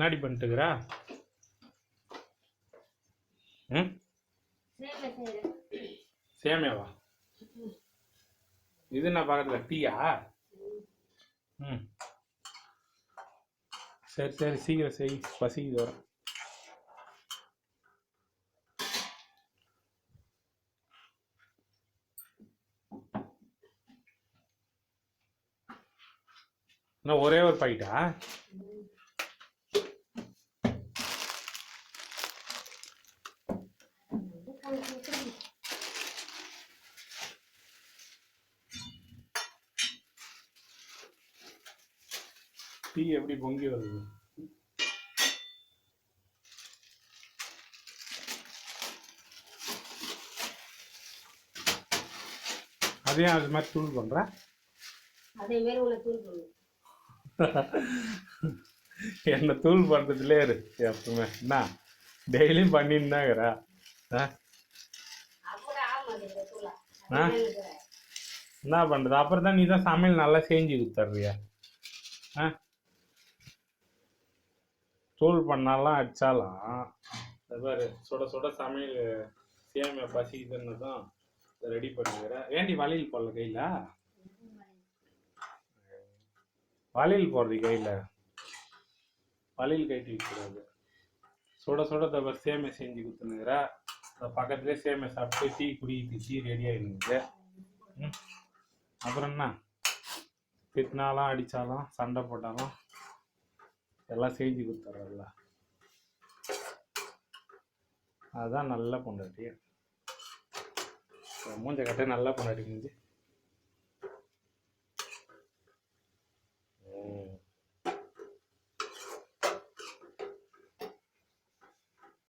முன்னாடி பண்ணிட்டுக்கிறா? ம்? சேமியாவா? இது என்ன பக்கத்தில் டீயா? ம். சரி சரி சீக்கிரம் செய். பசிக்குது வர. இன்னும் ஒரே ஒரு பாக்கெட்டா டீ எப்படி பொங்கி வருது? அதையும் அது மாதிரி தூள் பண்ற அதே மாதிரி உன்னை தூள் பண்ணும் என்ன தூள் பண்றதுலே இரு எப்பவுமே. என்ன? டெய்லியும் பண்ணின்னு தான் இருக்கிறா ஆ அப்பட ஆமாம் இந்த தூளா ஆ? என்ன பண்றது? அப்புறம் தான் நீ தான் சமையல் நல்லா செஞ்சு கொடுத்துட்றியா? ஆ? தூள் பண்ணாலாம் அடிச்சாலாம். அது பாரு சுட சுட சமையல் சேமியா பசிக்குதுன்னு தான் ரெடி பண்ணிக்கிறேன் ஏண்டி வளையல் போடல கையில்? வளையல் போடுறது கையில். வளையல் கட்டி வைக்கக்கூடாது. சுட சுட தவிர சேமியா செஞ்சு கொடுத்துனுங்கிற பக்கத்துலேயே சேமியா சாப்பிட்டு டீ குடிக்கிட்டு டீ ரெடி ம். அப்புறம் என்ன? திட்டினாலும் அடித்தாலும் சண்டை போட்டாலும் எல்லாம் செஞ்சு கொடுத்துட்றல அதுதான் நல்ல பொண்டாட்டி. மூஞ்ச கட்ட நல்ல பொண்டாட்டி முடிஞ்சு